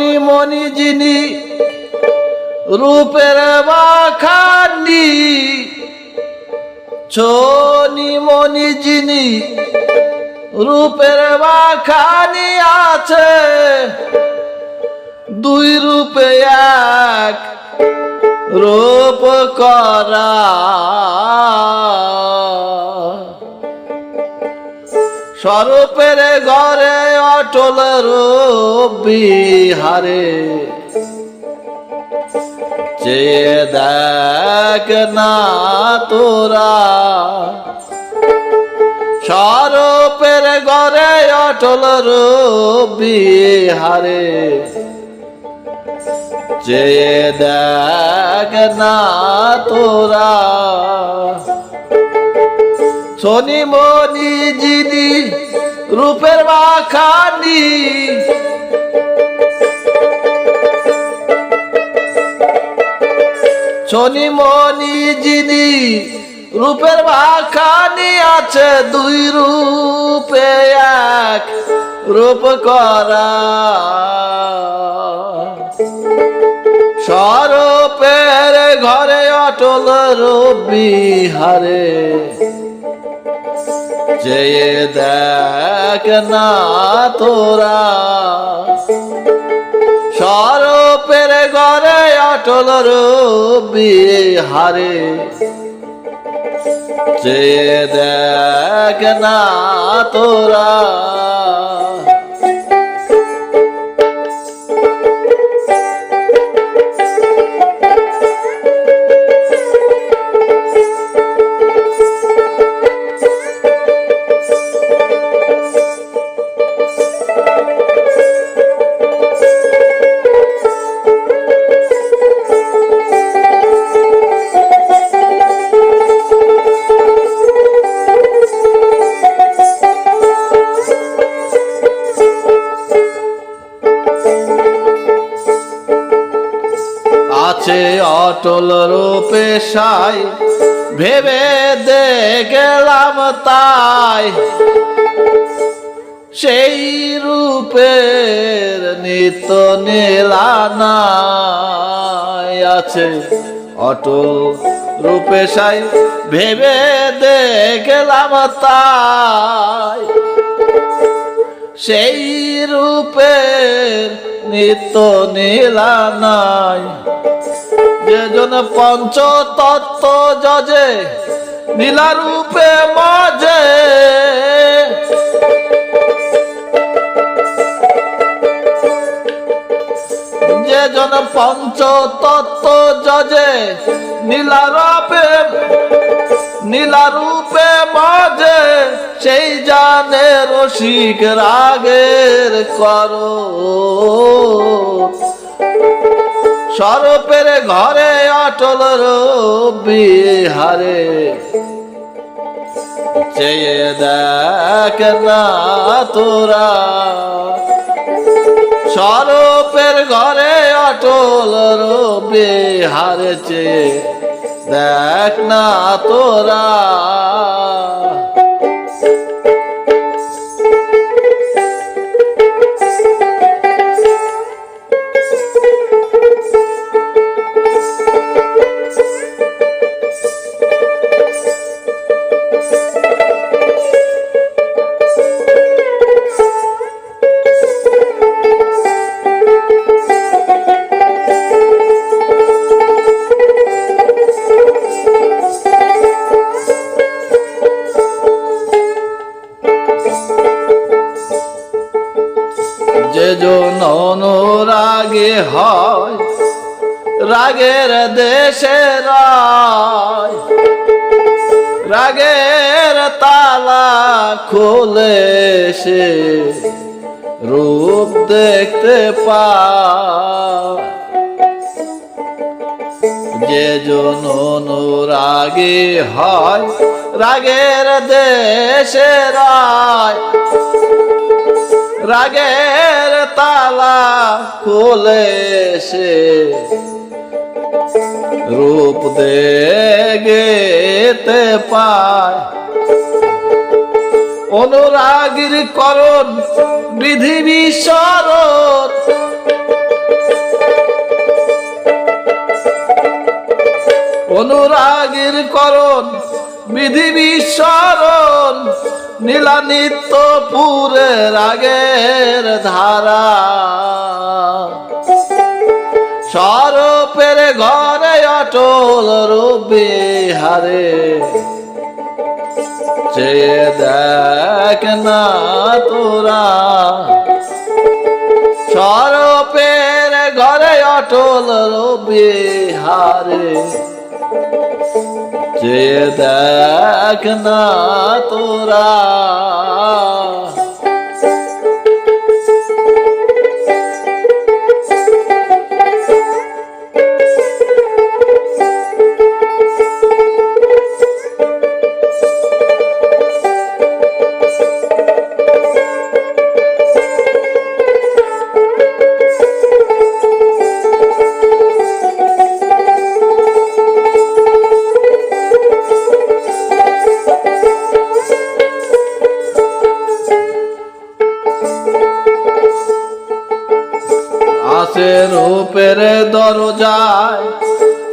Sony মনি যিনি রূপের বাখানি Sony মনি যিনি রূপের বাখানি আছে, দুই রূপে এক রূপ করা। স্বরূপের ঘরে অটল রূপ বিহারে চেয়ে দেখ না তোরা। স্বরূপের ঘরে অটল বিহারে চেয়ে দেখ না তোরা। শনি মনি যিনি রূপের বাখানি শনি মনি যিনি রূপের বাখানি আছে, দুই রূপে এক রূপ করা। স্বরূপের ঘরে অটল রূপ বিহারে। চেয়ে দেখ না তোরা। সরপের ঘরে অটল বিহারে চেয়ে দেখ না তোরা। আছে অটল রূপে সাই, ভেবে দে গেলাম তাই। সেই রূপের নিত্য নীলানায় আছে। অটল রূপে সাই, ভেবে দে গেলাম তাই। সেই রূপের নিত্য নীলানায় যেজন পঞ্চ তত্ত্ব যজে নীলা রূপে মজে যেজন পঞ্চ তত্ত্ব যজে নীলা রূপে নীলা রূপে মজে সেই জানে রসিক রাগের করো। স্বরূপের ঘরে অটল বিহারে। চেয়ে দেখ না তোরা। স্বরূপের ঘরে অটল বিহারে। চেয়ে দেখ না তোরা। জন অনুরাগে হয়, রাগের দেশে রাগের তালা খুলে সে রূপ দেখতে পায়। যে জন অনুরাগে হয়, রাগের দেশে রায়। রাগের তালা খুলে সে রূপ দে গেতে পায়। অনুরাগীর করণ বিধি বিস্মরণ অনুরাগীর করণ বিধি বিস্মরণ নীলা নিত্য পুরে রাগের ধারা। সরপের ঘরে অটল রূপে হারে চেয়ে দেখ না তোরা। সরপের ঘরে অটল রবি হারে চেয়ে দেখ না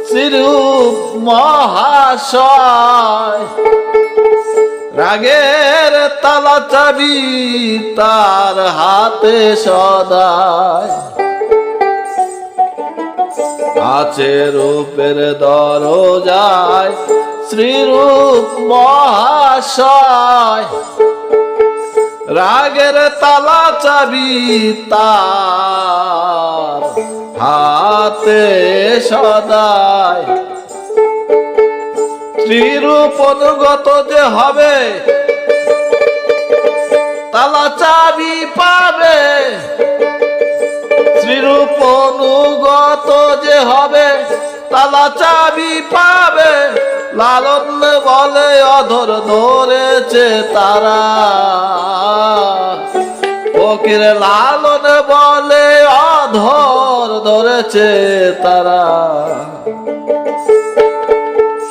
শ্রীরূপ মহাশয়। রাগের তালা চাবি তার হাতে সদায়। আছে রূপের দরজায়, শ্রীরূপ মহাশয়। রাগের তালা চাবি তার হাতে সদায় শ্রীরূপ অনুগত যে হবে, তালা চাবি পাবে। শ্রীরূপ অনুগত যে হবে, তালা চাবি পাবে। লালন বলে অধর ধরেছে তারা। ফকির লালন বলে অধর ধরেছে তারা।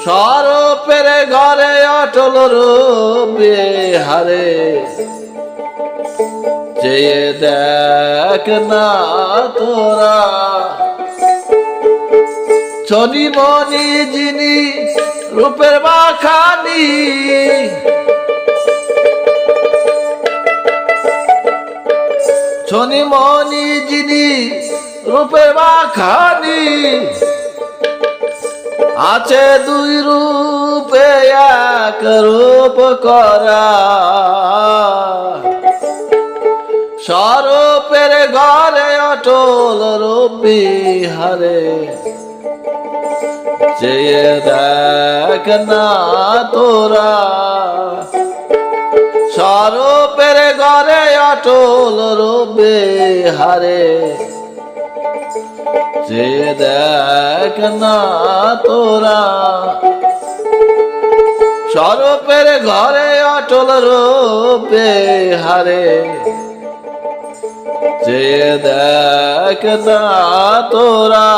সরপের ঘরে অটল রূপে হারে। চেয়ে দেখ না তোরা ছনি মনি যিনি রূপের মাখানি ছনি মনি যিনি রূপের মাখানি। আছে দুই রূপে এক রূপ করা। সরপের ঘরে অটল রূপি হারে চেয়ে দেখ না তোরা। সরপের ঘরে অটল রূপে হারে চেয়ে দেখ না তোরা স্বরূপের ঘরে অটল রূপে হারে। যে দেখ না তোরা